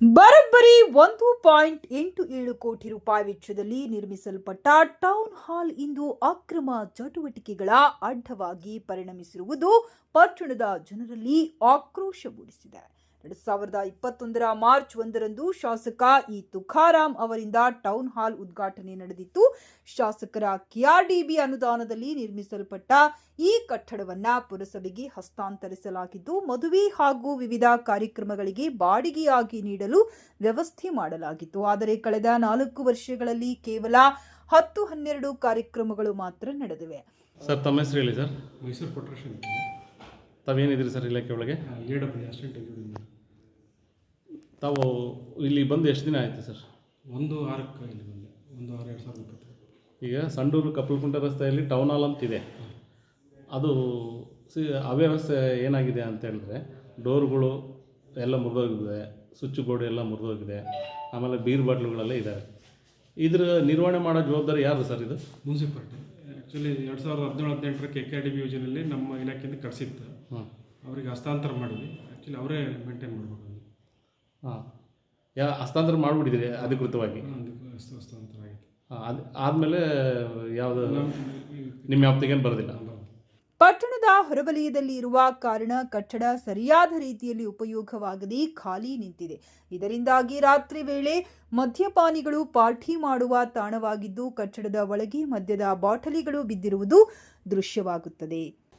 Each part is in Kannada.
ಬರೋಬ್ಬರಿ ಒಂದು ಪಾಯಿಂಟ್ ಎಂಟು ಏಳು ಕೋಟಿ ರೂಪಾಯಿ ವೆಚ್ಚದಲ್ಲಿ ನಿರ್ಮಿಸಲ್ಪಟ್ಟ ಟೌನ್ ಹಾಲ್ ಇಂದು ಅಕ್ರಮ ಚಟುವಟಿಕೆಗಳ ಅಡ್ಡವಾಗಿ ಪರಿಣಮಿಸಿರುವುದು ಪಟ್ಟಣದ ಜನರಲ್ಲಿ ಆಕ್ರೋಶ ಮೂಡಿಸಿದೆ. ಎರಡು ಸಾವಿರದ ಇಪ್ಪತ್ತೊಂದರ ಮಾರ್ಚ್ ಒಂದರಂದು ಶಾಸಕ ಇ ತುಕಾರಾಮ್ ಅವರಿಂದ ಟೌನ್ ಹಾಲ್ ಉದ್ಘಾಟನೆ ನಡೆದಿತ್ತು. ಶಾಸಕರ ಕೆಆರ್ಡಿಬಿ ಅನುದಾನದಲ್ಲಿ ನಿರ್ಮಿಸಲ್ಪಟ್ಟ ಈ ಕಟ್ಟಡವನ್ನ ಪುರಸಭೆಗೆ ಹಸ್ತಾಂತರಿಸಲಾಗಿದ್ದು ಮದುವೆ ಹಾಗೂ ವಿವಿಧ ಕಾರ್ಯಕ್ರಮಗಳಿಗೆ ಬಾಡಿಗೆಯಾಗಿ ನೀಡಲು ವ್ಯವಸ್ಥೆ ಮಾಡಲಾಗಿತ್ತು. ಆದರೆ ಕಳೆದ ನಾಲ್ಕು ವರ್ಷಗಳಲ್ಲಿ ಕೇವಲ ಹತ್ತು ಹನ್ನೆರಡು ಕಾರ್ಯಕ್ರಮಗಳು ಮಾತ್ರ ನಡೆದಿವೆ. ಸರ್ ತಮ್ಮ ಹೆಸರು ಹೇಳಿ ಸರ್? ಮೈಸೂರು ಕೊಟ್ರೇಷನ್ ತಾವೇನಿದ್ದೀರಿ ಸರ್ ಇಲಾಖೆ ಒಳಗೆ? ಎ ಡಬ್ಲ್ಯೂ ಅಸಿಸ್ಟೆಂಟ್ ತಾವು ಇಲ್ಲಿ ಬಂದು ಎಷ್ಟು ದಿನ ಆಯಿತು ಸರ್? ಒಂದು ವಾರಕ್ಕೆ ಇಲ್ಲಿ ಬಂದೆ. ಒಂದು ಆರು ಎರಡು ಸಾವಿರದ ಇಪ್ಪತ್ತು ಈಗ ಸಂಡೂರು ಕಪ್ಪಲಕುಂಟ ರಸ್ತೆಯಲ್ಲಿ ಟೌನ್ ಹಾಲ್ ಅಂತಿದೆ ಅದು ಸಿ ಅವ್ಯವಸ್ಥೆ ಏನಾಗಿದೆ ಅಂತ ಹೇಳಿದ್ರೆ ಡೋರ್ಗಳು ಎಲ್ಲ ಮುರಿದೋಗಿದೆ ಸ್ವಿಚ್ ಬೋರ್ಡ್ ಎಲ್ಲ ಮುರಿದೋಗಿದೆ ಆಮೇಲೆ ಬೀರ್ ಬಾಟ್ಲುಗಳೆಲ್ಲ ಇದ್ದಾವೆ ಇದ್ರ ನಿರ್ವಹಣೆ ಮಾಡೋ ಜವಾಬ್ದಾರಿ ಯಾರು ಸರ್ ಇದು? ಮುನ್ಸಿಪಾಲ್ಟಿ. ಆ್ಯಕ್ಚುಲಿ ಎರಡು ಸಾವಿರದ ಹದಿನೇಳು ಹದಿನೆಂಟರ ಕೆ ಕೆ ಡಿ ಬಿ ಯೋಜನೆಯಲ್ಲಿ ನಮ್ಮ ಇಲಾಖೆಯಿಂದ ಕಳಿಸಿತ್ತು ಹಾಂ ಅವರಿಗೆ ಹಸ್ತಾಂತರ ಮಾಡಿದ್ವಿ. ಆ್ಯಕ್ಚುಲಿ ಅವರೇ ಮೇಂಟೈನ್ ಮಾಡಬೇಕು ಹಾಂ. ಯಾ ಹಸ್ತಾಂತರ ಮಾಡಿಬಿಟ್ಟಿದ್ರಿ ಅಧಿಕೃತವಾಗಿ? ಹಸ್ತಾಂತರ ಅದು ಆದಮೇಲೆ ಯಾವುದು ನಿಮ್ಮ ವ್ಯಾಪ್ತಿಗೇನು ಬರೋದಿಲ್ಲ? ಪಟ್ಟಣದ ಹೊರವಲಯದಲ್ಲಿ ಇರುವ ಕಾರಣ ಕಟ್ಟಡ ಸರಿಯಾದ ರೀತಿಯಲ್ಲಿ ಉಪಯೋಗವಾಗದೆ ಖಾಲಿ ನಿಂತಿದೆ. ಇದರಿಂದಾಗಿ ರಾತ್ರಿ ವೇಳೆ ಮದ್ಯಪಾನಿಗಳು ಪಾರ್ಟಿ ಮಾಡುವ ತಾಣವಾಗಿದ್ದು ಕಟ್ಟಡದ ಒಳಗೆ ಮದ್ಯದ ಬಾಟಲಿಗಳು ಬಿದ್ದಿರುವುದು ದೃಶ್ಯವಾಗುತ್ತದೆ.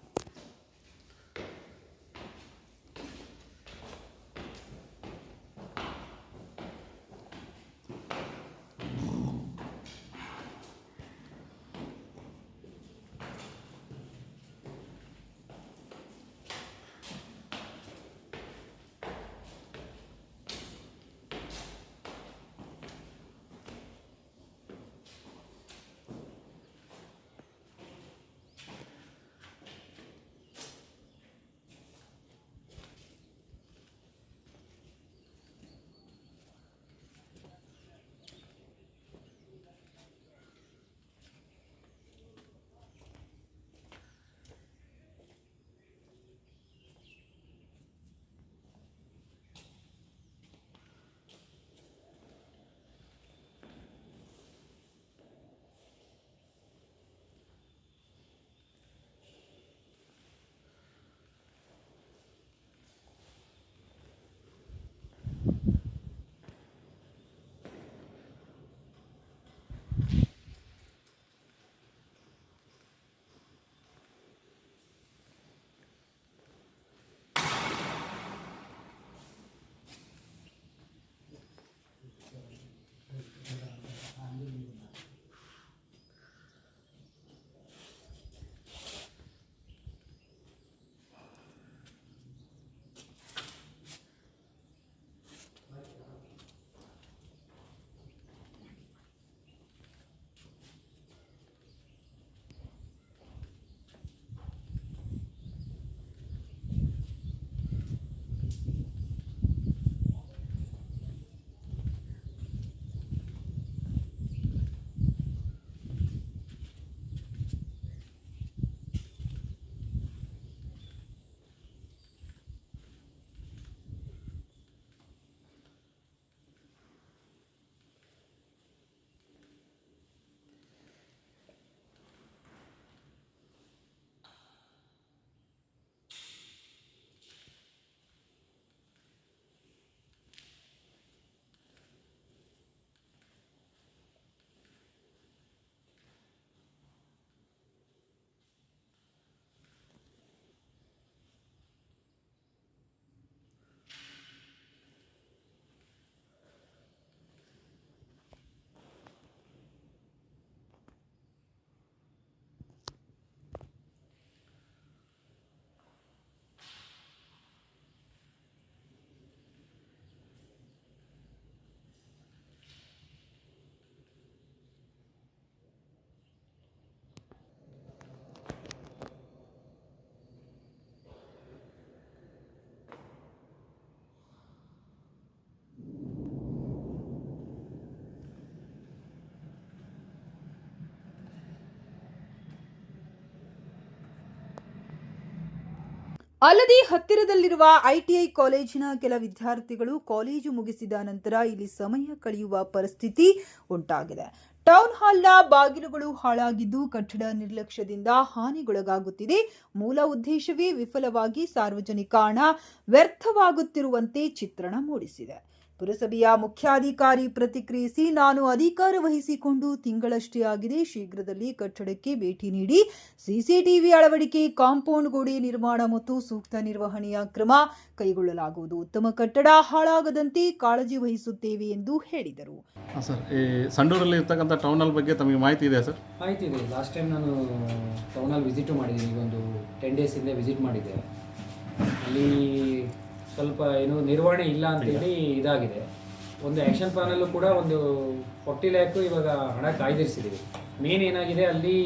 ಅಲ್ಲದೆ ಹತ್ತಿರದಲ್ಲಿರುವ ಐಟಿಐ ಕಾಲೇಜಿನ ಕೆಲ ವಿದ್ಯಾರ್ಥಿಗಳು ಕಾಲೇಜು ಮುಗಿಸಿದ ನಂತರ ಇಲ್ಲಿ ಸಮಯ ಕಳೆಯುವ ಪರಿಸ್ಥಿತಿ ಉಂಟಾಗಿದೆ. ಟೌನ್ ಹಾಲ್ನ ಬಾಗಿಲುಗಳು ಹಾಳಾಗಿದ್ದು ಕಟ್ಟಡ ನಿರ್ಲಕ್ಷ್ಯದಿಂದ ಹಾನಿಗೊಳಗಾಗುತ್ತಿದೆ. ಮೂಲ ಉದ್ದೇಶವೇ ವಿಫಲವಾಗಿ ಸಾರ್ವಜನಿಕ ಹಣ ವ್ಯರ್ಥವಾಗುತ್ತಿರುವಂತೆ ಚಿತ್ರಣ ಮೂಡಿಸಿದೆ. ಪುರಸಭೆಯ ಮುಖ್ಯಾಧಿಕಾರಿ ಪ್ರತಿಕ್ರಿಯಿಸಿ ನಾನು ಅಧಿಕಾರ ವಹಿಸಿಕೊಂಡು ತಿಂಗಳಷ್ಟೇ ಆಗಿದೆ. ಶೀಘ್ರದಲ್ಲಿ ಕಟ್ಟಡಕ್ಕೆ ಭೇಟಿ ನೀಡಿ ಸಿಸಿಟಿವಿ ಅಳವಡಿಕೆ ಕಾಂಪೌಂಡ್ ಗೋಡೆ ನಿರ್ಮಾಣ ಮತ್ತು ಸೂಕ್ತ ನಿರ್ವಹಣೆಯ ಕ್ರಮ ಕೈಗೊಳ್ಳಲಾಗುವುದು. ಉತ್ತಮ ಕಟ್ಟಡ ಹಾಳಾಗದಂತೆ ಕಾಳಜಿ ವಹಿಸುತ್ತೇವೆ ಎಂದು ಹೇಳಿದರು. ಹಾಂ ಸರ್. ಈ ಸಂಡೂರಲ್ಲಿ ಇರ್ತಕ್ಕಂಥ ಟೌನ್ ಹಾಲ್ ಬಗ್ಗೆ ತಮಗೆ ಮಾಹಿತಿ ಇದೆ ಸರ್? ಮಾಹಿತಿ ಇದೆ. ಲಾಸ್ಟ್ ಟೈಮ್ ನಾನು ಟೌನಲ್ಲಿ ವಿಸಿಟು ಮಾಡಿದ್ದೀನಿ. ಈಗ ಒಂದು ಟೆನ್ ಡೇಸ್ ಹಿಂದೆ ವಿಸಿಟ್ ಮಾಡಿದ್ದೆ. ಅಲ್ಲಿ ಸ್ವಲ್ಪ ಏನು ನಿರ್ವಹಣೆ ಇಲ್ಲ ಅಂತೇಳಿ ಇದಾಗಿದೆ. ಒಂದು ಆ್ಯಕ್ಷನ್ ಪ್ಲಾನಲ್ಲೂ ಕೂಡ ಒಂದು ಫೋರ್ಟಿ ಲ್ಯಾಕು ಇವಾಗ ಹಣ ಕಾಯ್ದಿರಿಸಿದ್ದೀವಿ ಮೇನ್ ಏನಾಗಿದೆ ಅಲ್ಲಿ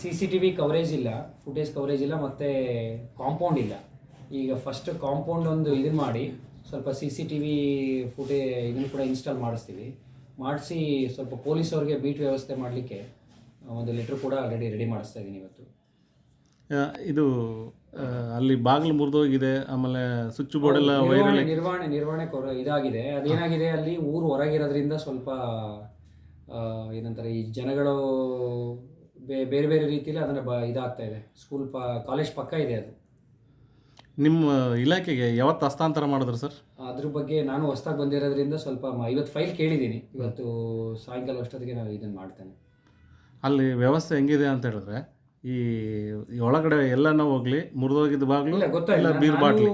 C C T V coverage ಇಲ್ಲ ಫುಟೇಜ್ ಕವರೇಜ್ ಇಲ್ಲ ಮತ್ತು ಕಾಂಪೌಂಡ್ ಇಲ್ಲ. ಈಗ ಫಸ್ಟ್ ಕಾಂಪೌಂಡ್ ಒಂದು ಇದನ್ನು ಮಾಡಿ, ಸ್ವಲ್ಪ C C T V footage ಇದನ್ನು ಕೂಡ ಇನ್ಸ್ಟಾಲ್ ಮಾಡಿಸ್ತೀವಿ. ಮಾಡಿಸಿ ಸ್ವಲ್ಪ ಪೊಲೀಸವ್ರಿಗೆ ಬೀಟ್ ವ್ಯವಸ್ಥೆ ಮಾಡಲಿಕ್ಕೆ ಒಂದು ಲೆಟ್ರ್ ಕೂಡ ಆಲ್ರೆಡಿ ರೆಡಿ ಮಾಡಿಸ್ತಾ ಇದ್ದೀನಿ ಇವತ್ತು. ಇದು ಅಲ್ಲಿ ಬಾಗಿಲು ಮುರಿದೋಗಿದೆ ಆಮೇಲೆ ಸ್ವಿಚ್ ಬೋರ್ಡ್ ಎಲ್ಲ ನಿರ್ವಹಣೆ ವೈರಲ್ಲಿ ನಿರ್ವಹಣೆ ನಿರ್ವಹಣೆ ಕೊರ ಇದಾಗಿದೆ. ಅದೇನಾಗಿದೆ ಅಲ್ಲಿ ಊರು ಹೊರಗಿರೋದ್ರಿಂದ ಸ್ವಲ್ಪ ಆ, ಏನಂತಾರೆ ಈ ಜನಗಳು ಬೇ- ಬೇರೆ ಬೇರೆ ರೀತಿಯಲ್ಲಿ ಅದನ್ನ ಬ ಇದಾಗ್ತಾ ಇದೆ. ಸ್ಕೂಲ್ ಪ ಕಾಲೇಜ್ ಪಕ್ಕ ಇದೆ ಅದು. ನಿಮ್ಮ ಇಲಾಖೆಗೆ ಯಾವತ್ತು ಹಸ್ತಾಂತರ ಮಾಡಿದ್ರು ಸರ್? ಅದ್ರ ಬಗ್ಗೆ ನಾನು ಹೊಸ್ದಾಗಿ ಬಂದಿರೋದ್ರಿಂದ ಸ್ವಲ್ಪ ಮ- ಇವತ್ತು ಫೈಲ್ ಕೇಳಿದ್ದೀನಿ. ಇವತ್ತು ಸಾಯಂಕಾಲ ಅಷ್ಟೊತ್ತಿಗೆ ನಾನು ಇದನ್ನು ಮಾಡ್ತೇನೆ. ಅಲ್ಲಿ ವ್ಯವಸ್ಥೆ ಹೆಂಗಿದೆ ಅಂತ ಹೇಳಿದ್ರೆ ಈ ಒಳಗಡೆ ಎಲ್ಲನೂ ಹೋಗ್ಲಿ ಮುರಿದೋಗಿದ್ದು ಬಾಗ್ಲಿ ಇಲ್ಲ ಬೀರ್ ಬಾಟ್ಲಿ.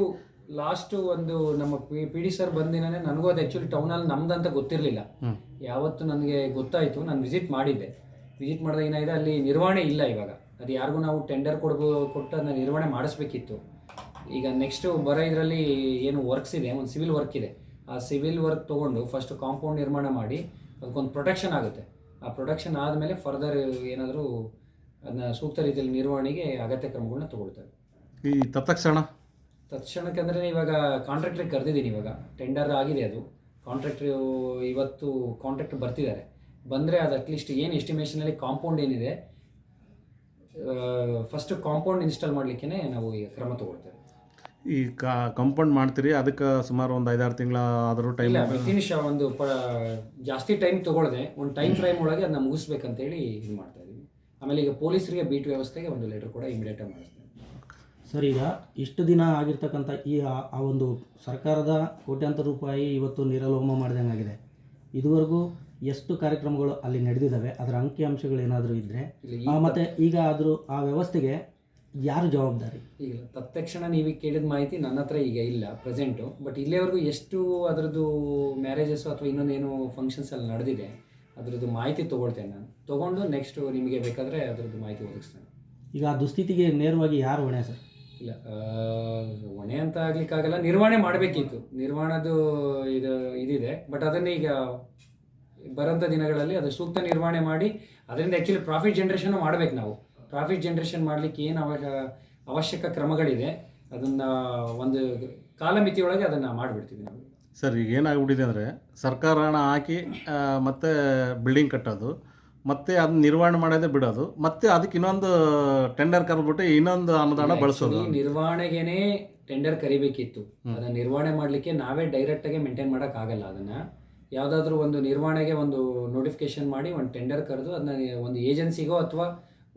ಲಾಸ್ಟ್ ಒಂದು ನಮ್ಮ ಪಿ ಪಿ ಡಿ ಸರ್ ಬಂದಿನೇ ನನಗೂ ಅದು ಆ್ಯಕ್ಚುಲಿ ಟೌನಲ್ಲಿ ನಮ್ದಂತ ಗೊತ್ತಿರಲಿಲ್ಲ. ಗೊತ್ತಿರ್ಲಿಲ್ಲ ಯಾವತ್ತು ನನಗೆ ಗೊತ್ತಾಯಿತು ನಾನು ವಿಸಿಟ್ ಮಾಡಿದ್ದೆ. ವಿಸಿಟ್ ಮಾಡಿದಾಗ ಏನಾಗಿದೆ ಅಲ್ಲಿ ನಿರ್ವಹಣೆ ಇಲ್ಲ ಇವಾಗ. ಅದು ಯಾರಿಗೂ ನಾವು ಟೆಂಡರ್ ಕೊಡ್ಬೋ ಕೊಟ್ಟು ಅದನ್ನ ನಿರ್ವಹಣೆ ಮಾಡಿಸ್ಬೇಕಿತ್ತು. ಈಗ ನೆಕ್ಸ್ಟು ಬರೋ ಇದರಲ್ಲಿ ಏನು ವರ್ಕ್ಸ್ ಇದೆ ಒಂದು ಸಿವಿಲ್ ವರ್ಕ್ ಇದೆ. ಆ ಸಿವಿಲ್ ವರ್ಕ್ ತೊಗೊಂಡು ಫಸ್ಟ್ ಕಾಂಪೌಂಡ್ ನಿರ್ಮಾಣ ಮಾಡಿ ಅದಕ್ಕೊಂದು ಪ್ರೊಟೆಕ್ಷನ್ ಆಗುತ್ತೆ. ಆ ಪ್ರೊಟೆಕ್ಷನ್ ಆದಮೇಲೆ ಫರ್ದರ್ ಏನಾದರೂ ಅದನ್ನ ಸೂಕ್ತ ರೀತಿಯಲ್ಲಿ ನಿರ್ವಹಣೆಗೆ ಅಗತ್ಯ ಕ್ರಮಗಳನ್ನ ತಗೊಳ್ತಾರೆ. ಈ ತತ್ಕ್ಷಣ? ತತ್ಕ್ಷಣಕ್ಕೆ ಅಂದರೆ ಇವಾಗ ಕಾಂಟ್ರಾಕ್ಟ್ರಿಗೆ ಕರೆದಿದ್ದೀನಿ ಇವಾಗ. ಟೆಂಡರ್ ಆಗಿದೆ ಅದು. ಕಾಂಟ್ರಾಕ್ಟ್ರು ಇವತ್ತು ಕಾಂಟ್ರಾಕ್ಟ್ ಬರ್ತಿದ್ದಾರೆ. ಬಂದರೆ ಅದು ಅಟ್ಲೀಸ್ಟ್ ಏನು ಎಸ್ಟಿಮೇಷನಲ್ಲಿ ಕಾಂಪೌಂಡ್ ಏನಿದೆ ಫಸ್ಟ್ ಕಾಂಪೌಂಡ್ ಇನ್ಸ್ಟಾಲ್ ಮಾಡಲಿಕ್ಕೆ ನಾವು ಈಗ ಕ್ರಮ ತಗೊಳ್ತೇವೆ. ಈ ಕಾ ಕಂಪೌಂಡ್ ಮಾಡ್ತೀರಿ ಅದಕ್ಕೆ ಸುಮಾರು ಒಂದು ಐದಾರು ತಿಂಗಳ ಆದರೂ ಟೈಮ್ ವಿತಿನ್ ಶ ಒಂದು ಪ ಜಾಸ್ತಿ ಟೈಮ್ ತಗೊಳ್ಳದೆ ಒಂದು ಟೈಮ್ ಫ್ರೇಮ್ ಒಳಗೆ ಅದನ್ನ ಮುಗಿಸ್ಬೇಕಂತೇಳಿ ಇದು ಮಾಡ್ತಾ ಇದ್ದೀವಿ ಆಮೇಲೆ ಈಗ ಪೊಲೀಸರಿಗೆ ಬೀಟ್ ವ್ಯವಸ್ಥೆಗೆ ಒಂದು ಲೆಟರ್ ಕೂಡ ಇಮಿಡಿಯೇಟಾಗಿ ಮಾಡಿಸ್ತೇನೆ ಸರ್ ಈಗ ಇಷ್ಟು ದಿನ ಆಗಿರ್ತಕ್ಕಂಥ ಈ ಆ ಆ ಒಂದು ಸರ್ಕಾರದ ಕೋಟ್ಯಾಂತರ ರೂಪಾಯಿ ಇವತ್ತು ನಿರಲೋಮ ಮಾಡಿದಂಗಾಗಿದೆ. ಇದುವರೆಗೂ ಎಷ್ಟು ಕಾರ್ಯಕ್ರಮಗಳು ಅಲ್ಲಿ ನಡೆದಿದ್ದಾವೆ ಅದರ ಅಂಕಿಅಂಶಗಳು ಏನಾದರೂ ಇದ್ದರೆ ಇಲ್ಲಿ ಈ ಮತ್ತು ಈಗ ಆದರೂ ಆ ವ್ಯವಸ್ಥೆಗೆ ಯಾರು ಜವಾಬ್ದಾರಿ? ಈಗ ತತ್ಕ್ಷಣ ನೀವು ಕೇಳಿದ ಮಾಹಿತಿ ನನ್ನ ಹತ್ರ ಈಗ ಇಲ್ಲ ಪ್ರೆಸೆಂಟು ಬಟ್ ಇಲ್ಲಿವರೆಗೂ ಎಷ್ಟು ಅದರದ್ದು ಮ್ಯಾರೇಜಸ್ ಅಥವಾ ಇನ್ನೊಂದೇನು ಫಂಕ್ಷನ್ಸ್ ಅಲ್ಲಿ ನಡೆದಿದೆ ಅದರದ್ದು ಮಾಹಿತಿ ತೊಗೊಳ್ತೇನೆ ನಾನು. ತೊಗೊಂಡು ನೆಕ್ಸ್ಟ್ ನಿಮಗೆ ಬೇಕಾದರೆ ಅದರದ್ದು ಮಾಹಿತಿ ಒದಗಿಸ್ತೇನೆ. ಈಗ ಆ ದುಸ್ಥಿತಿಗೆ ನೇರವಾಗಿ ಯಾರು ಹೊಣೆ ಸರ್? ಇಲ್ಲ ಹೊಣೆ ಅಂತ ಆಗ್ಲಿಕ್ಕಾಗಲ್ಲ ನಿರ್ವಹಣೆ ಮಾಡಬೇಕಿತ್ತು. ನಿರ್ವಹಣದು ಇದು ಇದಿದೆ. ಬಟ್ ಅದನ್ನ ಈಗ ಬರೋಂಥ ದಿನಗಳಲ್ಲಿ ಅದು ಸೂಕ್ತ ನಿರ್ವಹಣೆ ಮಾಡಿ ಅದರಿಂದ ಆ್ಯಕ್ಚುಲಿ ಪ್ರಾಫಿಟ್ ಜನ್ರೇಷನ್ ಮಾಡ್ಬೇಕು ನಾವು. ಪ್ರಾಫಿಟ್ ಜನ್ರೇಷನ್ ಮಾಡಲಿಕ್ಕೆ ಏನು ಅವ ಅವಶ್ಯಕ ಕ್ರಮಗಳಿದೆ ಅದನ್ನು ಒಂದು ಕಾಲಮಿತಿಯೊಳಗೆ ಅದನ್ನು ಮಾಡಿಬಿಡ್ತೀವಿ ನಾವು. ಸರ್ ಈಗ ಏನಾಗ್ಬಿಟ್ಟಿದೆ ಅಂದರೆ ಸರ್ಕಾರ ಹಣ ಹಾಕಿ ಮತ್ತೆ ಬಿಲ್ಡಿಂಗ್ ಕಟ್ಟೋದು ಮತ್ತೆ ಅದನ್ನ ನಿರ್ವಹಣೆ ಮಾಡೋದೇ ಬಿಡೋದು ಮತ್ತೆ ಅದಕ್ಕೆ ಇನ್ನೊಂದು ಟೆಂಡರ್ ಕರೆದ್ಬಿಟ್ಟು ಇನ್ನೊಂದು ಅನುದಾನ ಬಳಸೋದು. ನಿರ್ವಹಣೆಗೆನೆ ಟೆಂಡರ್ ಕರಿಬೇಕಿತ್ತು. ಅದನ್ನ ನಿರ್ವಹಣೆ ಮಾಡಲಿಕ್ಕೆ ನಾವೇ ಡೈರೆಕ್ಟಾಗಿ ಮೇಂಟೈನ್ ಆಗಲ್ಲ ಅದನ್ನ. ಯಾವುದಾದ್ರೂ ಒಂದು ನಿರ್ವಹಣೆಗೆ ಒಂದು ನೋಟಿಫಿಕೇಶನ್ ಮಾಡಿ ಒಂದು ಟೆಂಡರ್ ಕರೆದು ಅದನ್ನ ಒಂದು ಏಜೆನ್ಸಿಗೋ ಅಥವಾ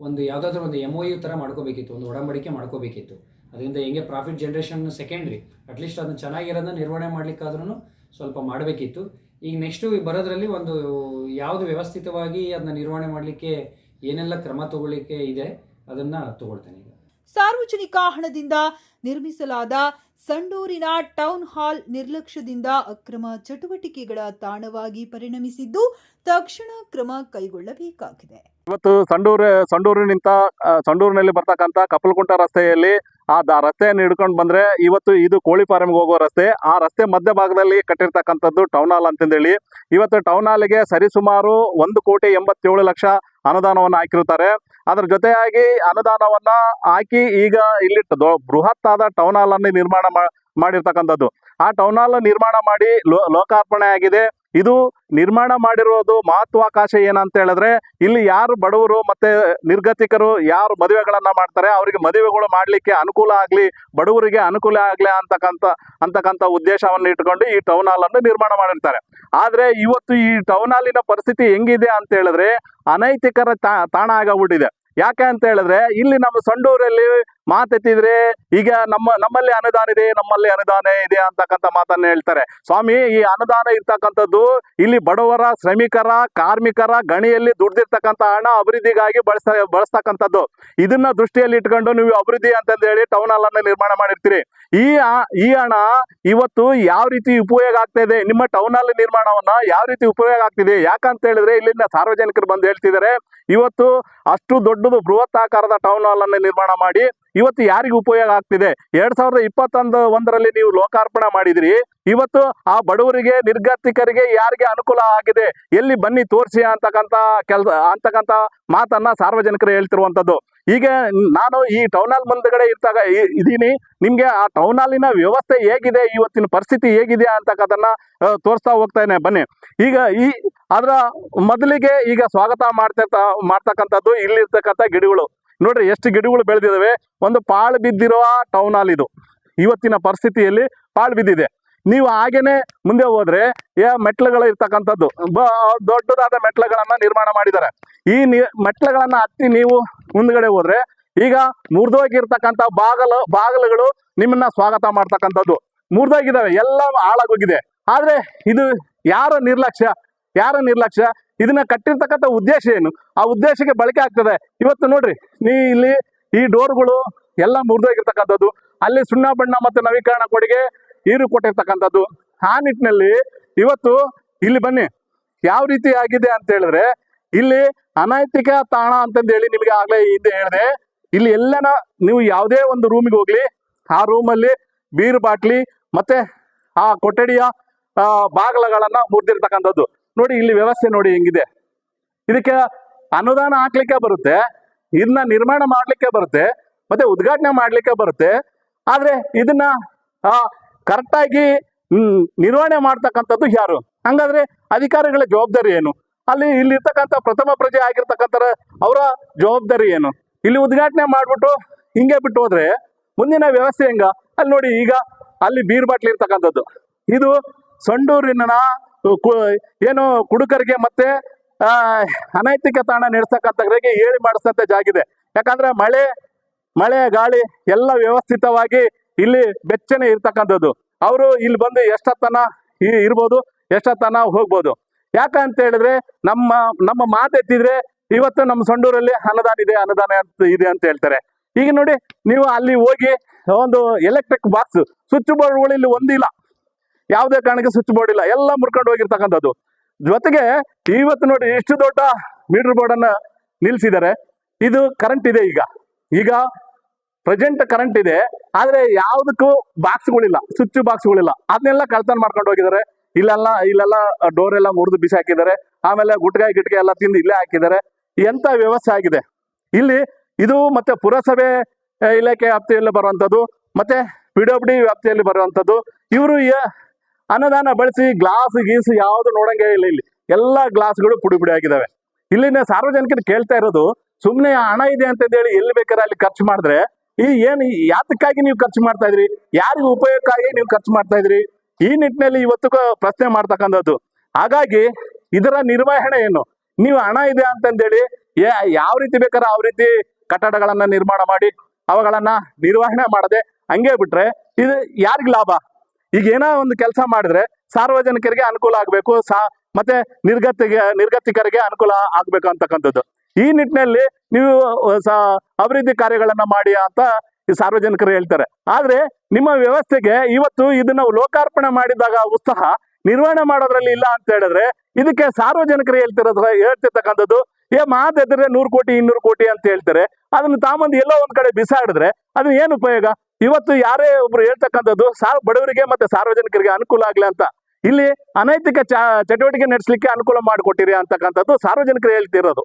ಒಂದು ಯಾವುದಾದ್ರೂ ಒಂದು ಎಂ ಒ ಯು ಥರ ಮಾಡ್ಕೋಬೇಕಿತ್ತು ಒಂದು ಒಡಂಬಡಿಕೆ ಮಾಡ್ಕೋಬೇಕಿತ್ತು. ಅದರಿಂದ ಹೆಂಗೆ ಪ್ರಾಫಿಟ್ ಜನ್ರೇಷನ್ ಸೆಕೆಂಡ್ರಿ ಅಟ್ಲೀಸ್ಟ್ ಅದನ್ನು ಚೆನ್ನಾಗಿರೋದನ್ನ ನಿರ್ವಹಣೆ ಮಾಡಲಿಕ್ಕಾದ್ರೂ ಸ್ವಲ್ಪ ಮಾಡಬೇಕಿತ್ತು. ಈಗ ನೆಕ್ಸ್ಟು ಬರೋದ್ರಲ್ಲಿ ಒಂದು ಯಾವುದು ವ್ಯವಸ್ಥಿತವಾಗಿ ಅದನ್ನ ನಿರ್ವಹಣೆ ಮಾಡಲಿಕ್ಕೆ ಏನೆಲ್ಲ ಕ್ರಮ ತಗೊಳ್ಳಿಕ್ಕೆ ಇದೆ ಅದನ್ನು ತಗೊಳ್ತೇನೆ ಈಗ. ಸಾರ್ವಜನಿಕ ಹಣದಿಂದ ನಿರ್ಮಿಸಲಾದ ಸಂಡೂರಿನ ಟೌನ್ ಹಾಲ್ ನಿರ್ಲಕ್ಷ್ಯದಿಂದ ಅಕ್ರಮ ಚಟುವಟಿಕೆಗಳ ತಾಣವಾಗಿ ಪರಿಣಮಿಸಿದ್ದು ತಕ್ಷಣ ಕ್ರಮ ಕೈಗೊಳ್ಳಬೇಕಾಗಿದೆ. ಇವತ್ತು ಸಂಡೂರು ಸಂಡೂರಿನಿಂದ ಸಂಡೂರಿನಲ್ಲಿ ಬರ್ತಕ್ಕಂಥ ಕಪ್ಪಲಕುಂಟ ರಸ್ತೆಯಲ್ಲಿ ಆ ರಸ್ತೆಯನ್ನು ಹಿಡ್ಕೊಂಡು ಬಂದ್ರೆ ಇವತ್ತು ಇದು ಕೋಳಿ ಫಾರ್ಮ್ಗೆ ಹೋಗೋ ರಸ್ತೆ. ಆ ರಸ್ತೆ ಮಧ್ಯಭಾಗದಲ್ಲಿ ಕಟ್ಟಿರ್ತಕ್ಕಂಥದ್ದು ಟೌನ್ ಹಾಲ್ ಅಂತಂದೇಳಿ. ಇವತ್ತು ಟೌನ್ ಹಾಲ್ಗೆ ಸರಿಸುಮಾರು ಒಂದು ಕೋಟಿ ಎಂಬತ್ತೇಳು ಲಕ್ಷ ಅನುದಾನವನ್ನು ಹಾಕಿರುತ್ತಾರೆ. ಅದರ ಜೊತೆಯಾಗಿ ಅನುದಾನವನ್ನ ಹಾಕಿ ಈಗ ಇಲ್ಲಿ ದೊ- ಬೃಹತ್ತಾದ ಟೌನ್ ಹಾಲ್ ಅನ್ನು ನಿರ್ಮಾಣ ಮಾಡಿರ್ತಕ್ಕಂಥದ್ದು. ಆ ಟೌನ್ ಹಾಲ್ ನಿರ್ಮಾಣ ಮಾಡಿ ಲೋಕಾರ್ಪಣೆ ಆಗಿದೆ ಇದು ನಿರ್ಮಾಣ ಮಾಡಿರೋದು ಮಹತ್ವಾಕಾಶ ಏನಂತ ಹೇಳಿದ್ರೆ, ಇಲ್ಲಿ ಯಾರು ಬಡವರು ಮತ್ತೆ ನಿರ್ಗತಿಕರು ಯಾರು ಮದುವೆಗಳನ್ನ ಮಾಡ್ತಾರೆ, ಅವರಿಗೆ ಮದುವೆಗಳು ಮಾಡಲಿಕ್ಕೆ ಅನುಕೂಲ ಆಗಲಿ, ಬಡವರಿಗೆ ಅನುಕೂಲ ಆಗಲಿ ಅಂತಕ್ಕಂಥ ಅಂತಕ್ಕಂಥ ಉದ್ದೇಶವನ್ನು ಇಟ್ಕೊಂಡು ಈ ಟೌನ್ ಹಾಲ್ ಅನ್ನು ನಿರ್ಮಾಣ ಮಾಡಿರ್ತಾರೆ. ಆದ್ರೆ ಇವತ್ತು ಈ ಟೌನ್ ಹಾಲಿನ ಪರಿಸ್ಥಿತಿ ಹೆಂಗಿದೆ ಅಂತ ಹೇಳಿದ್ರೆ, ಅನೈತಿಕರ ತಾಣ ಆಗೋಗ್ಬಿಟ್ಟಿದೆ ಯಾಕೆ ಅಂತ ಹೇಳಿದ್ರೆ, ಇಲ್ಲಿ ನಮ್ಮ ಸಂಡೂರಲ್ಲಿ ಮಾತೆತ್ತಿದ್ರೆ ಈಗ ನಮ್ಮ, ನಮ್ಮಲ್ಲಿ ಅನುದಾನ ಇದೆ, ನಮ್ಮಲ್ಲಿ ಅನುದಾನ ಇದೆ ಅಂತಕ್ಕಂಥ ಮಾತನ್ನ ಹೇಳ್ತಾರೆ. ಸ್ವಾಮಿ, ಈ ಅನುದಾನ ಇರ್ತಕ್ಕಂಥದ್ದು ಇಲ್ಲಿ ಬಡವರ, ಶ್ರಮಿಕರ, ಕಾರ್ಮಿಕರ ಗಣಿಯಲ್ಲಿ ದುಡ್ದಿರ್ತಕ್ಕಂಥ ಹಣ ಅಭಿವೃದ್ಧಿಗಾಗಿ ಬಳಸ ಬಳಸ್ತಕ್ಕಂಥದ್ದು. ಇದನ್ನ ದೃಷ್ಟಿಯಲ್ಲಿ ಇಟ್ಕೊಂಡು ನೀವು ಅಭಿವೃದ್ಧಿ ಅಂತಂದು ಹೇಳಿ ಟೌನ್ ಹಾಲ್ ಅನ್ನು ನಿರ್ಮಾಣ ಮಾಡಿರ್ತೀರಿ. ಈ ಈ ಹಣ ಇವತ್ತು ಯಾವ ರೀತಿ ಉಪಯೋಗ ಆಗ್ತಾ ಇದೆ? ನಿಮ್ಮ ಟೌನ್ ಹಾಲ್ ನಿರ್ಮಾಣವನ್ನ ಯಾವ ರೀತಿ ಉಪಯೋಗ ಆಗ್ತಿದೆ? ಯಾಕಂತ ಹೇಳಿದ್ರೆ ಇಲ್ಲಿನ ಸಾರ್ವಜನಿಕರು ಬಂದು ಹೇಳ್ತಿದ್ದಾರೆ, ಇವತ್ತು ಅಷ್ಟು ದೊಡ್ಡದು ಬೃಹತ್ ಆಕಾರದ ಟೌನ್ ಹಾಲ್ ಅನ್ನು ನಿರ್ಮಾಣ ಮಾಡಿ ಇವತ್ತು ಯಾರಿಗೆ ಉಪಯೋಗ ಆಗ್ತಿದೆ? ಎರಡ್ ಸಾವಿರದ ಇಪ್ಪತ್ತೊಂದು ಒಂದರಲ್ಲಿ ನೀವು ಲೋಕಾರ್ಪಣೆ ಮಾಡಿದಿರಿ. ಇವತ್ತು ಆ ಬಡವರಿಗೆ, ನಿರ್ಗತಿಕರಿಗೆ ಯಾರಿಗೆ ಅನುಕೂಲ ಆಗಿದೆ? ಎಲ್ಲಿ ಬನ್ನಿ ತೋರಿಸಿ ಅಂತಕ್ಕಂಥ ಕೆಲ್, ಅಂತಕ್ಕಂಥ ಮಾತನ್ನ ಸಾರ್ವಜನಿಕರು ಹೇಳ್ತಿರುವಂತದ್ದು ಈಗ ನಾನು ಈ ಟೌನ್ ಹಾಲ್ ಮುಂದಗಡೆ ಇರ್ತಾಗ ಇದೀನಿ ನಿಮ್ಗೆ ಆ ಟೌನ್ ವ್ಯವಸ್ಥೆ ಹೇಗಿದೆ? ಇವತ್ತಿನ ಪರಿಸ್ಥಿತಿ ಹೇಗಿದೆ ಅಂತಕ್ಕದನ್ನ ತೋರಿಸ್ತಾ ಹೋಗ್ತಾನೆ ಬನ್ನಿ. ಈಗ ಈ, ಅದರ ಮೊದಲಿಗೆ ಈಗ ಸ್ವಾಗತ ಮಾಡ್ತಿರ್ತ, ಮಾಡ್ತಕ್ಕಂಥದ್ದು ಇಲ್ಲಿರ್ತಕ್ಕಂಥ ಗಿಡಗಳು. ನೋಡ್ರಿ ಎಷ್ಟು ಗಿಡಗಳು ಬೆಳೆದಿದಾವೆ. ಒಂದು ಪಾಳು ಬಿದ್ದಿರುವ ಟೌನ್ ಹಾಲ್ ಇದು. ಇವತ್ತಿನ ಪರಿಸ್ಥಿತಿಯಲ್ಲಿ ಪಾಳು ಬಿದ್ದಿದೆ. ನೀವು ಹಾಗೇನೆ ಮುಂದೆ ಹೋದ್ರೆ ಏ ಮೆಟ್ಲುಗಳು ಇರ್ತಕ್ಕಂಥದ್ದು. ದೊಡ್ಡದಾದ ಮೆಟ್ಲುಗಳನ್ನ ನಿರ್ಮಾಣ ಮಾಡಿದ್ದಾರೆ. ಈ ಮೆಟ್ಲುಗಳನ್ನ ಹತ್ತಿ ನೀವು ಮುಂದ್ಗಡೆ ಹೋದ್ರೆ ಈಗ ಮುರಿದೋಗಿರ್ತಕ್ಕಂಥ ಬಾಗಲು ಬಾಗಲುಗಳು ನಿಮ್ಮನ್ನ ಸ್ವಾಗತ ಮಾಡ್ತಕ್ಕಂಥದ್ದು. ಮುರಿದೋಗಿದ್ದಾವೆ ಎಲ್ಲ ಹಾಳಾಗೋಗಿದೆ. ಆದ್ರೆ ಇದು ಯಾರ ನಿರ್ಲಕ್ಷ್ಯ? ಯಾರ ನಿರ್ಲಕ್ಷ್ಯ? ಇದನ್ನ ಕಟ್ಟಿರ್ತಕ್ಕಂಥ ಉದ್ದೇಶ ಏನು? ಆ ಉದ್ದೇಶಕ್ಕೆ ಬಳಕೆ ಆಗ್ತದೆ. ಇವತ್ತು ನೋಡ್ರಿ, ನೀ ಇಲ್ಲಿ ಈ ಡೋರ್ಗಳು ಎಲ್ಲ ಮುರಿದೋಗಿರ್ತಕ್ಕಂಥದ್ದು. ಅಲ್ಲಿ ಸುಣ್ಣ ಬಣ್ಣ ಮತ್ತು ನವೀಕರಣ ಕೊಡುಗೆ ಈರು ಕೊಟ್ಟಿರ್ತಕ್ಕಂಥದ್ದು. ಆ ನಿಟ್ಟಿನಲ್ಲಿ ಇವತ್ತು ಇಲ್ಲಿ ಬನ್ನಿ. ಯಾವ ರೀತಿ ಆಗಿದೆ ಅಂತ ಹೇಳಿದ್ರೆ, ಇಲ್ಲಿ ಅನೈತಿಕ ತಾಣ ಅಂತಂದು ಹೇಳಿ ನಿಮಗೆ ಆಗ್ಲೇ ಹಿಂದೆ ಹೇಳಿದೆ. ಇಲ್ಲಿ ಎಲ್ಲನ ನೀವು ಯಾವುದೇ ಒಂದು ರೂಮಿಗೆ ಹೋಗ್ಲಿ, ಆ ರೂಮಲ್ಲಿ ಬೀರು ಬಾಟ್ಲಿ ಮತ್ತೆ ಆ ಕೊಠಡಿಯ ಬಾಗಿಲುಗಳನ್ನ ಮುರಿದಿರ್ತಕ್ಕಂಥದ್ದು. ನೋಡಿ ಇಲ್ಲಿ ವ್ಯವಸ್ಥೆ ನೋಡಿ ಹೆಂಗಿದೆ. ಇದಕ್ಕೆ ಅನುದಾನ ಹಾಕ್ಲಿಕ್ಕೆ ಬರುತ್ತೆ ಇದನ್ನ ನಿರ್ಮಾಣ ಮಾಡ್ಲಿಕ್ಕೆ ಬರುತ್ತೆ, ಮತ್ತೆ ಉದ್ಘಾಟನೆ ಮಾಡ್ಲಿಕ್ಕೆ ಬರುತ್ತೆ. ಆದ್ರೆ ಇದನ್ನ ಕರೆಕ್ಟಾಗಿ ನಿರ್ವಹಣೆ ಮಾಡ್ತಕ್ಕಂಥದ್ದು ಯಾರು? ಹಂಗಾದ್ರೆ ಅಧಿಕಾರಿಗಳ ಜವಾಬ್ದಾರಿ ಏನು? ಅಲ್ಲಿ ಇಲ್ಲಿರ್ತಕ್ಕಂಥ ಪ್ರಥಮ ಪ್ರಜೆ ಆಗಿರ್ತಕ್ಕಂಥ ಅವರ ಜವಾಬ್ದಾರಿ ಏನು? ಇಲ್ಲಿ ಉದ್ಘಾಟನೆ ಮಾಡ್ಬಿಟ್ಟು ಹಿಂಗೆ ಬಿಟ್ಟು ಹೋದ್ರೆ ಮುಂದಿನ ವ್ಯವಸ್ಥೆ ಹೆಂಗ? ಅಲ್ಲಿ ನೋಡಿ ಈಗ ಅಲ್ಲಿ ಬೀರ್ ಬಾಟ್ಲಿ ಇರ್ತಕ್ಕಂಥದ್ದು ಇದು ಸಂಡೂರಿನ ಏನು ಕುಡುಕರಿಗೆ ಮತ್ತೆ ಅನೈತಿಕ ತಾಣ ನಡೆಸ್ತಕ್ಕಂಥವ್ರಿಗೆ ಹೇಳಿ ಮಾಡಿಸ್ತಂತ ಜಾಗಿದೆ ಯಾಕಂದ್ರೆ ಮಳೆ ಮಳೆ, ಗಾಳಿ ಎಲ್ಲ ವ್ಯವಸ್ಥಿತವಾಗಿ ಇಲ್ಲಿ ಬೆಚ್ಚನೆ ಇರ್ತಕ್ಕಂಥದ್ದು. ಅವರು ಇಲ್ಲಿ ಬಂದು ಎಷ್ಟೊತ್ತನ ಇರ್ಬೋದು, ಎಷ್ಟೊತ್ತನ ಹೋಗ್ಬೋದು. ಯಾಕಂತ ಹೇಳಿದ್ರೆ ನಮ್ಮ ನಮ್ಮ ಮಾತೆತ್ತಿದ್ರೆ ಇವತ್ತು ನಮ್ಮ ಸಂಡೂರಲ್ಲಿ ಅನುದಾನ ಇದೆ ಅನುದಾನ ಅಂತ ಇದೆ ಅಂತ ಹೇಳ್ತಾರೆ. ಈಗ ನೋಡಿ, ನೀವು ಅಲ್ಲಿ ಹೋಗಿ ಒಂದು ಎಲೆಕ್ಟ್ರಿಕ್ ಬಾಕ್ಸ್ ಸ್ವಿಚ್ ಬೋರ್ಡ್ಗಳು ಇಲ್ಲಿ ಒಂದಿಲ್ಲ. ಯಾವುದೇ ಕಾರಣಕ್ಕೆ ಸ್ವಿಚ್ ಬೋರ್ಡ್ ಇಲ್ಲ. ಎಲ್ಲ ಮುರ್ಕೊಂಡು ಹೋಗಿರ್ತಕ್ಕಂಥದ್ದು. ಜೊತೆಗೆ ಇವತ್ತು ನೋಡಿ ಎಷ್ಟು ದೊಡ್ಡ ಮೀಟರ್ ಬೋರ್ಡ್ ಅನ್ನ ನಿಲ್ಸಿದ್ದಾರೆ. ಇದು ಕರೆಂಟ್ ಇದೆ ಈಗ. ಈಗ ಪ್ರೆಸೆಂಟ್ ಕರೆಂಟ್ ಇದೆ. ಆದ್ರೆ ಯಾವುದಕ್ಕೂ ಬಾಕ್ಸ್ಗಳಿಲ್ಲ ಸ್ವಿಚ್ ಬಾಕ್ಸ್ಗಳಿಲ್ಲ ಅದನ್ನೆಲ್ಲ ಕಳ್ತನ ಮಾಡ್ಕೊಂಡು ಹೋಗಿದ್ದಾರೆ. ಇಲ್ಲೆಲ್ಲ ಇಲ್ಲೆಲ್ಲ ಡೋರ್ ಎಲ್ಲ ಮುರಿದು ಬಿಸಿ ಹಾಕಿದ್ದಾರೆ. ಆಮೇಲೆ ಗುಟ್ಕಾಯಿ ಗಿಟ್ಕೆ ಎಲ್ಲ ತಿಂದು ಇಲ್ಲೇ ಹಾಕಿದ್ದಾರೆ. ಎಂತ ವ್ಯವಸ್ಥೆ ಆಗಿದೆ? ಇಲ್ಲಿ ಇದು ಮತ್ತೆ ಪುರಸಭೆ, ಇಲಾಖೆ ವ್ಯಾಪ್ತಿಯಲ್ಲಿ ಬರುವಂಥದ್ದು. ಮತ್ತೆ ಪಿ ಡಿ ವ್ಯಾಪ್ತಿಯಲ್ಲಿ ಬರುವಂಥದ್ದು. ಇವರು ಅನುದಾನ ಬಳಸಿ ಗ್ಲಾಸ್ ಗೀಸ್ ಯಾವುದು ನೋಡಂಗೆ ಇಲ್ಲ ಇಲ್ಲಿ. ಎಲ್ಲ ಗ್ಲಾಸ್ಗಳು ಪುಡಿ ಪುಡಿ ಆಗಿದ್ದಾವೆ ಇಲ್ಲಿನ ಸಾರ್ವಜನಿಕರು ಕೇಳ್ತಾ ಇರೋದು ಸುಮ್ಮನೆ ಹಣ ಇದೆ ಅಂತಂದೇಳಿ ಎಲ್ಲಿ ಬೇಕಾದ್ರೆ ಅಲ್ಲಿ ಖರ್ಚು ಮಾಡಿದ್ರೆ, ಈ ಏನು ಯಾತಕ್ಕಾಗಿ ನೀವು ಖರ್ಚು ಮಾಡ್ತಾ ಇದ್ರಿ? ಯಾರಿಗೆ ಉಪಯೋಗಕ್ಕಾಗಿ ನೀವು ಖರ್ಚು ಮಾಡ್ತಾ ಇದ್ರಿ? ಈ ನಿಟ್ಟಿನಲ್ಲಿ ಇವತ್ತು ಪ್ರಶ್ನೆ ಮಾಡ್ತಕ್ಕಂಥದ್ದು. ಹಾಗಾಗಿ ಇದರ ನಿರ್ವಹಣೆ ಏನು? ನೀವು ಹಣ ಇದೆ ಅಂತಂದೇಳಿ ಯಾವ ರೀತಿ ಬೇಕಾದ್ರೆ ಯಾವ ರೀತಿ ಕಟ್ಟಡಗಳನ್ನ ನಿರ್ಮಾಣ ಮಾಡಿ, ಅವುಗಳನ್ನ ನಿರ್ವಹಣೆ ಮಾಡದೆ ಹಂಗೆ ಬಿಟ್ರೆ ಇದು ಯಾರಿಗೆ ಲಾಭ? ಈಗ ಏನೋ ಒಂದು ಕೆಲಸ ಮಾಡಿದ್ರೆ ಸಾರ್ವಜನಿಕರಿಗೆ ಅನುಕೂಲ ಆಗಬೇಕು, ಸಾ, ಮತ್ತೆ ನಿರ್ಗತಿಗೆ, ನಿರ್ಗತಿಕರಿಗೆ ಅನುಕೂಲ ಆಗ್ಬೇಕು ಅಂತಕ್ಕಂಥದ್ದು. ಈ ನಿಟ್ಟಿನಲ್ಲಿ ನೀವು ಅಭಿವೃದ್ಧಿ ಕಾರ್ಯಗಳನ್ನ ಮಾಡಿ ಅಂತ ಸಾರ್ವಜನಿಕರು ಹೇಳ್ತಾರೆ. ಆದ್ರೆ ನಿಮ್ಮ ವ್ಯವಸ್ಥೆಗೆ ಇವತ್ತು ಇದನ್ನ ಲೋಕಾರ್ಪಣೆ ಮಾಡಿದಾಗ ಉತ್ಸಾಹ ನಿರ್ವಹಣೆ ಮಾಡೋದ್ರಲ್ಲಿ ಇಲ್ಲ ಅಂತ ಹೇಳಿದ್ರೆ ಇದಕ್ಕೆ ಸಾರ್ವಜನಿಕರು ಹೇಳ್ತಿರೋದ್ರ ಹೇಳ್ತಿರ್ತಕ್ಕಂಥದ್ದು, ಏ ಮಾತೆದ್ರೆ ನೂರು ಕೋಟಿ, ಇನ್ನೂರು ಕೋಟಿ ಅಂತ ಹೇಳ್ತಾರೆ. ಅದನ್ನ ತಾಮಂದು ಎಲ್ಲೋ ಒಂದ್ ಕಡೆ ಬಿಸಾಡಿದ್ರೆ ಅದನ್ನ ಏನು ಉಪಯೋಗ? ಇವತ್ತು ಯಾರೇ ಒಬ್ರು ಹೇಳ್ತಕ್ಕಂಥದ್ದು, ಸಾರ್ ಬಡವರಿಗೆ ಮತ್ತೆ ಸಾರ್ವಜನಿಕರಿಗೆ ಅನುಕೂಲ ಆಗ್ಲಿ ಅಂತ. ಇಲ್ಲಿ ಅನೈತಿಕ ಚಟುವಟಿಕೆ ನಡೆಸಲಿಕ್ಕೆ ಅನುಕೂಲ ಮಾಡಿಕೊಟ್ಟಿರಿ ಅಂತಕ್ಕಂಥದ್ದು ಸಾರ್ವಜನಿಕರು ಹೇಳ್ತಿರೋದು.